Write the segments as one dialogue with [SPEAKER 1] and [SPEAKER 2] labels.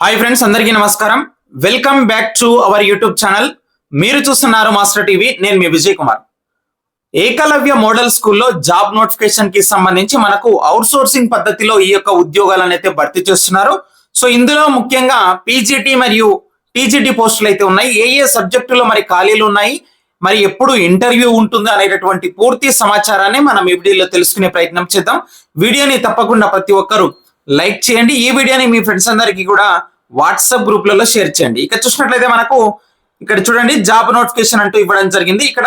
[SPEAKER 1] Hi friends అందరికీ నమస్కారం. Welcome back to our YouTube channel మీరు చూస్తున్నారు మాస్టర్ టీవీ నేను మీ విజయ్ కుమార్. ఏకలవ్య మోడల్ స్కూల్లో జాబ్ నోటిఫికేషన్కి సంబంధించి మనకు అవుట్ సోర్సింగ్ పద్ధతిలో ఈ యొక్క ఉద్యోగాలను అయితే భర్తీ చేస్తున్నారు. సో ఇందులో ముఖ్యంగా పీజీటీ మరియు టీజీటీ పోస్టులు అయితే ఉన్నాయి. ఏ ఏ సబ్జెక్టులో మరి ఖాళీలు ఉన్నాయి? మరి ఎప్పుడు ఇంటర్వ్యూ ఉంటుంది అనేటటువంటి పూర్తి సమాచారాన్ని మనం ఈ వీడియోలో తెలుసుకునే ప్రయత్నం చేద్దాం. వీడియోని తప్పకుండా ప్రతి ఒక్కరూ లైక్ చేయండి. ఈ వీడియోని మీ ఫ్రెండ్స్ అందరికీ కూడా వాట్సాప్ గ్రూప్లలో షేర్ చేయండి. ఇక చూసినట్లయితే మనకు ఇక్కడ చూడండి జాబ్ నోటిఫికేషన్ అంటూ ఇవ్వడం జరిగింది. ఇక్కడ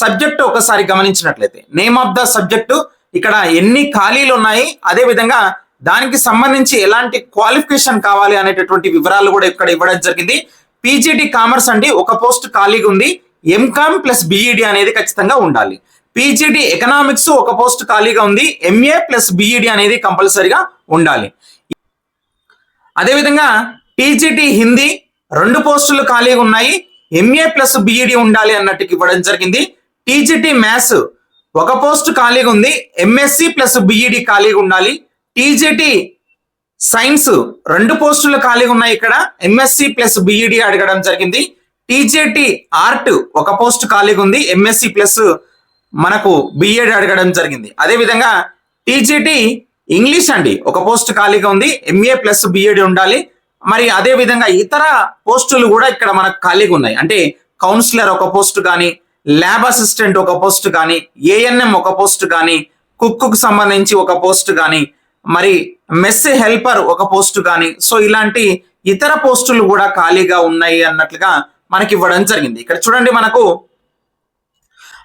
[SPEAKER 1] సబ్జెక్ట్ ఒకసారి గమనించినట్లయితే నేమ్ ఆఫ్ ద సబ్జెక్టు ఇక్కడ ఎన్ని ఖాళీలు ఉన్నాయి అదే విధంగా దానికి సంబంధించి ఎలాంటి క్వాలిఫికేషన్ కావాలి అనేటటువంటి వివరాలు కూడా ఇక్కడ ఇవ్వడం జరిగింది. పీజీటీ కామర్స్ అండి ఒక పోస్ట్ ఖాళీగా ఉంది. ఎంకామ్ ప్లస్ బిఈడి అనేది ఖచ్చితంగా ఉండాలి. పీజీటీ ఎకనామిక్స్ ఒక పోస్ట్ ఖాళీగా ఉంది. ఎంఏ ప్లస్ బిఈడి అనేది కంపల్సరిగా ఉండాలి. అదేవిధంగా టీజీటీ హిందీ రెండు పోస్టులు ఖాళీగా ఉన్నాయి. ఎంఏ ప్లస్ బిఈడి ఉండాలి అన్నట్టుకి ఇవ్వడం జరిగింది. టీజీటీ మ్యాథ్స్ ఒక పోస్ట్ ఖాళీగా ఉంది. ఎంఎస్సి ప్లస్ బిఈడి ఖాళీగా ఉండాలి. టీజీటీ సైన్స్ రెండు పోస్టులు ఖాళీగా ఉన్నాయి ఇక్కడ. ఎంఎస్సి ప్లస్ బిఈడి అడగడం జరిగింది. టీజేటి ఆర్ట్ ఒక పోస్ట్ ఖాళీగా ఉంది. ఎంఎస్సి ప్లస్ మనకు బిఎడ్ అడగడం జరిగింది. అదేవిధంగా టీజీటీ ఇంగ్లీష్ అండి. ఒక పోస్ట్ ఖాళీగా ఉంది. ఎంఏ ప్లస్ బిఏడి ఉండాలి. మరి అదే విధంగా ఇతర పోస్టులు కూడా ఇక్కడ మనకు ఖాళీగా ఉన్నాయి. అంటే కౌన్సిలర్ ఒక పోస్ట్ కానీ ల్యాబ్ అసిస్టెంట్ ఒక పోస్ట్ కానీ ఏఎన్ఎం ఒక పోస్ట్ కానీ కుక్కు సంబంధించి ఒక పోస్ట్ కానీ మరి మెస్ హెల్పర్ ఒక పోస్ట్ కానీ. సో ఇలాంటి ఇతర పోస్టులు కూడా ఖాళీగా ఉన్నాయి అన్నట్లుగా మనకి ఇవ్వడం జరిగింది. ఇక్కడ చూడండి మనకు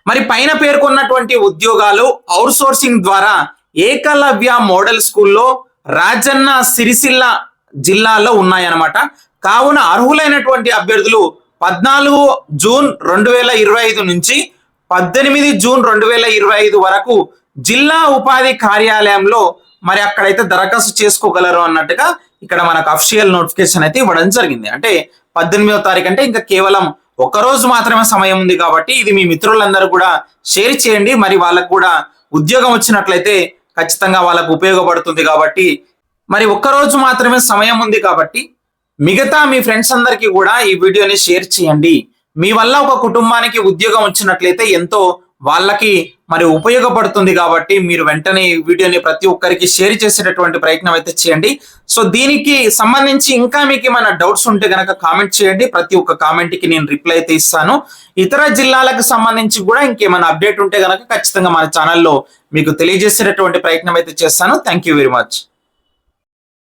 [SPEAKER 1] మరి పైన పేర్కొన్నటువంటి ఉద్యోగాలు అవుట్ సోర్సింగ్ ద్వారా ఏకలవ్య మోడల్ స్కూల్లో రాజన్న సిరిసిల్ల జిల్లాలో ఉన్నాయన్నమాట. కావున అర్హులైనటువంటి అభ్యర్థులు పద్నాలుగు జూన్ రెండు వేల ఇరవై ఐదు నుంచి పద్దెనిమిది జూన్ రెండు వేల ఇరవై ఐదు వరకు జిల్లా ఉపాధి కార్యాలయంలో మరి అక్కడైతే దరఖాస్తు చేసుకోగలరు అన్నట్టుగా ఇక్కడ మనకు అఫిషియల్ నోటిఫికేషన్ అయితే ఇవ్వడం జరిగింది. అంటే పద్దెనిమిదవ తారీఖు అంటే ఇంకా కేవలం ఒక రోజు మాత్రమే సమయం ఉంది కాబట్టి ఇది మీ మిత్రులందరూ కూడా షేర్ చేయండి. మరి వాళ్ళకు కూడా ఉద్యోగం వచ్చినట్లయితే ఖచ్చితంగా వాళ్ళకు ఉపయోగపడుతుంది కాబట్టి మరి ఒక్క రోజు మాత్రమే సమయం ఉంది కాబట్టి మిగతా మీ ఫ్రెండ్స్ అందరికీ కూడా ఈ వీడియోని షేర్ చేయండి. మీ వల్ల ఒక కుటుంబానికి ఉద్యోగం వచ్చినట్లయితే ఎంతో వాళ్ళకి మరి ఉపయోగపడుతుంది కాబట్టి మీరు వెంటనే ఈ వీడియోని ప్రతి ఒక్కరికి షేర్ చేసేటటువంటి ప్రయత్నం అయితే చేయండి. సో దీనికి సంబంధించి ఇంకా మీకు ఏమైనా డౌట్స్ ఉంటే గనక కామెంట్ చేయండి. ప్రతి ఒక్క కామెంట్కి నేను రిప్లై అయితే ఇస్తాను. ఇతర జిల్లాలకు సంబంధించి కూడా ఇంకేమైనా అప్డేట్ ఉంటే గనక ఖచ్చితంగా మన ఛానల్లో మీకు తెలియజేసేటటువంటి ప్రయత్నం అయితే చేస్తాను. Thank you very much